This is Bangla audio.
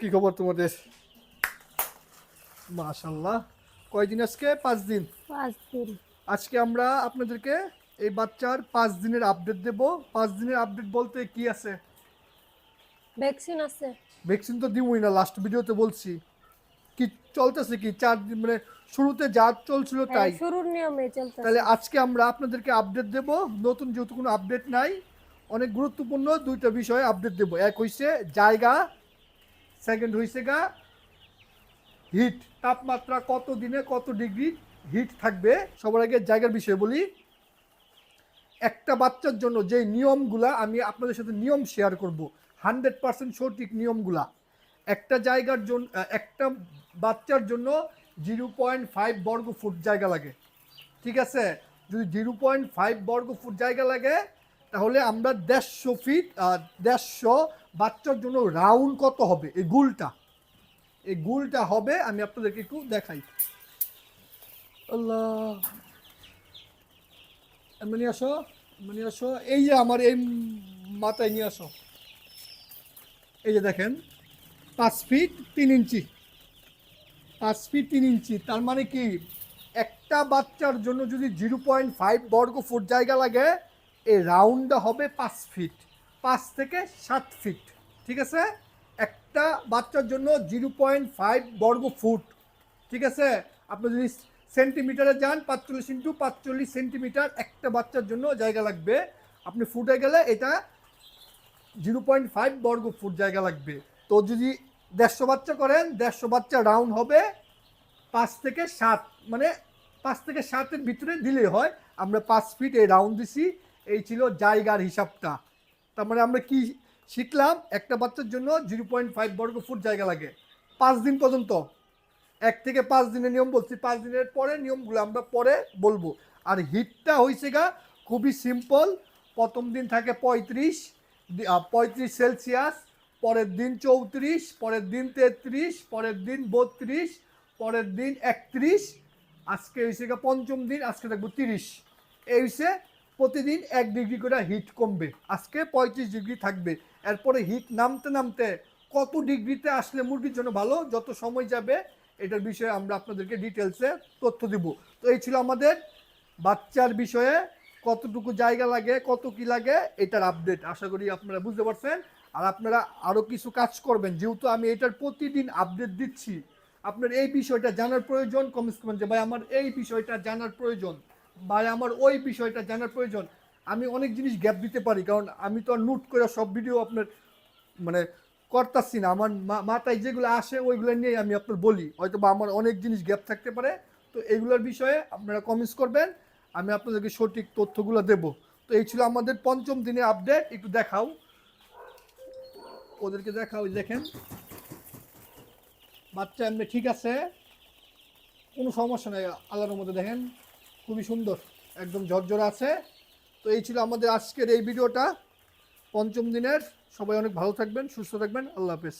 কি খবর তোমাদের মাশাল্লাহ কয়দিন আজকে? পাঁচ দিন? পাঁচ দিন। আজকে আমরা আপনাদেরকে এই বাচ্চার পাঁচ দিনের আপডেট দেব। পাঁচ দিনের আপডেট বলতে কি আছে? ভ্যাকসিন আছে। ভ্যাকসিন তো দিবই না লাস্ট ভিডিওতে বলছি। কি চলতেছে কি? চার দিন মানে শুরুতে যা চলছিল হ্যাঁ, তাই। শুরুর নিয়মে চলতেছে। তাহলে আজকে আমরা আপনাদেরকে আপডেট দেব। নতুন যেহেতু কোনো আপডেট নাই অনেক গুরুত্বপূর্ণ দুইটা বিষয়ে আপডেট দেব। এক হইছে জায়গা সেকেন্ড হইছে গা, হিট। তাপমাত্রা কত দিনে কত ডিগ্রি হিট থাকবে? সবার আগে জায়গার বিষয়ে বলি। একটা বাচ্চার জন্য যে নিয়মগুলা আমি আপনাদের সাথে নিয়ম শেয়ার করব, হান্ড্রেড পার্সেন্ট সঠিক নিয়মগুলা। একটা জায়গার জন্য একটা বাচ্চার জন্য জিরো পয়েন্ট ফাইভ বর্গ ফুট জায়গা লাগে। ঠিক আছে? যদি জিরো পয়েন্ট ফাইভ বর্গ ফুট জায়গা লাগে তাহলে আমরা দেড়শো ফিট দেড়শো বাচ্চার জন্য রাউন্ড কত হবে? এই গুলটা। এই গুলটা হবে, আমি আপনাদেরকে একটু দেখাই। এমনি আসো এমনি আসো। এই যে আমার এই মাথায় নিয়ে আসো। এই যে দেখেন, পাঁচ ফিট তিন ইঞ্চি। পাঁচ ফিট তিন ইঞ্চি, তার মানে কি? একটা বাচ্চার জন্য যদি জিরো পয়েন্ট ফাইভ বর্গ ফুট জায়গা লাগে এই রাউন্ডটা হবে পাঁচ ফিট পাঁচ থেকে সাত ফিট ঠিক আছে? একটা বাচ্চার জন্য জিরো পয়েন্ট ফাইভ বর্গ ফুট, ঠিক আছে? আপনি যদি সেন্টিমিটারে যান, পাঁচচল্লিশ ইন্টু পাঁচচল্লিশ সেন্টিমিটার একটা বাচ্চার জন্য জায়গা লাগবে। আপনি ফুটে গেলে এটা জিরো পয়েন্ট ফাইভ বর্গ ফুট জায়গা লাগবে। তো যদি দেড়শো বাচ্চা করেন, দেড়শো বাচ্চা রাউন্ড হবে পাঁচ থেকে সাত মানে পাঁচ থেকে সাতের ভিতরে দিলেই হয়। আমরা পাঁচ ফিট এই রাউন্ড দিছি। এই ছিল জায়গার হিসাবটা। তার মানে আমরা কি শিখলাম? একটা বাচ্চার জন্য জিরো পয়েন্ট ফাইভ বর্গ ফুট জায়গা লাগে। পাঁচ দিন পর্যন্ত। এক থেকে পাঁচ দিনের নিয়ম বলছি। পাঁচ দিনের পরে নিয়মগুলো আমরা পরে বলব। আর হিটটা হয়েছে গা খুবই সিম্পল। প্রথম দিন থাকে পঁয়ত্রিশ পঁয়ত্রিশ সেলসিয়াস, পরের দিন চৌত্রিশ, পরের দিন তেত্রিশ, পরের দিন বত্রিশ, পরের দিন একত্রিশ। আজকে হয়েছে গা পঞ্চম দিন, আজকে থাকব তিরিশ। এই হচ্ছে প্রতিদিন এক ডিগ্রি করে হিট কমবে। আজকে পঁয়ত্রিশ ডিগ্রি থাকবে। এরপরে হিট নামতে নামতে কত ডিগ্রিতে আসলে মুরগির জন্য ভালো, যত সময় যাবে, এটার বিষয়ে আমরা আপনাদেরকে ডিটেলসে তথ্য দিব। তো এই ছিল আমাদের বাচ্চার বিষয়ে, কতটুকু জায়গা লাগে, কত কি লাগে, এটার আপডেট আশা করি আপনারা বুঝতে পারছেন। আর আপনারা আরও কিছু কাজ করবেন, যেহেতু আমি এটার প্রতিদিন আপডেট দিচ্ছি। আপনার এই বিষয়টা জানার প্রয়োজন কমেন্টস করবেন যে, ভাই, আমার এই বিষয়টা জানার প্রয়োজন। ভাই, আমার ওই বিষয়টা জানার প্রয়োজন। আমি অনেক জিনিস গ্যাপ দিতে পারি, কারণ আমি তো নোট করে সব ভিডিও আপনার মানে করতাছি না। আমার মাথায় যেগুলো আসে ওইগুলো নিয়ে আমি আপনার বলি। হয়তো বা আমার অনেক জিনিস গ্যাপ থাকতে পারে। তো এইগুলোর বিষয়ে আপনারা কমেন্টস করবেন। আমি আপনাদেরকে সঠিক তথ্যগুলো দেব। তো এই ছিল আমাদের পঞ্চম দিনের আপডেট একটু দেখাও। ওদেরকে দেখাও দেখেন। বাচ্চা এমনি ঠিক আছে। কোনো সমস্যা নেই, আল্লাহর মধ্যে দেখেন। খুবই সুন্দর, একদম ঝরঝর আছে। তো এই ছিল আমাদের আজকের এই ভিডিওটা। পঞ্চম দিনের, সবাই অনেক ভালো থাকবেন, সুস্থ থাকবেন, আল্লাহ হাফেজ।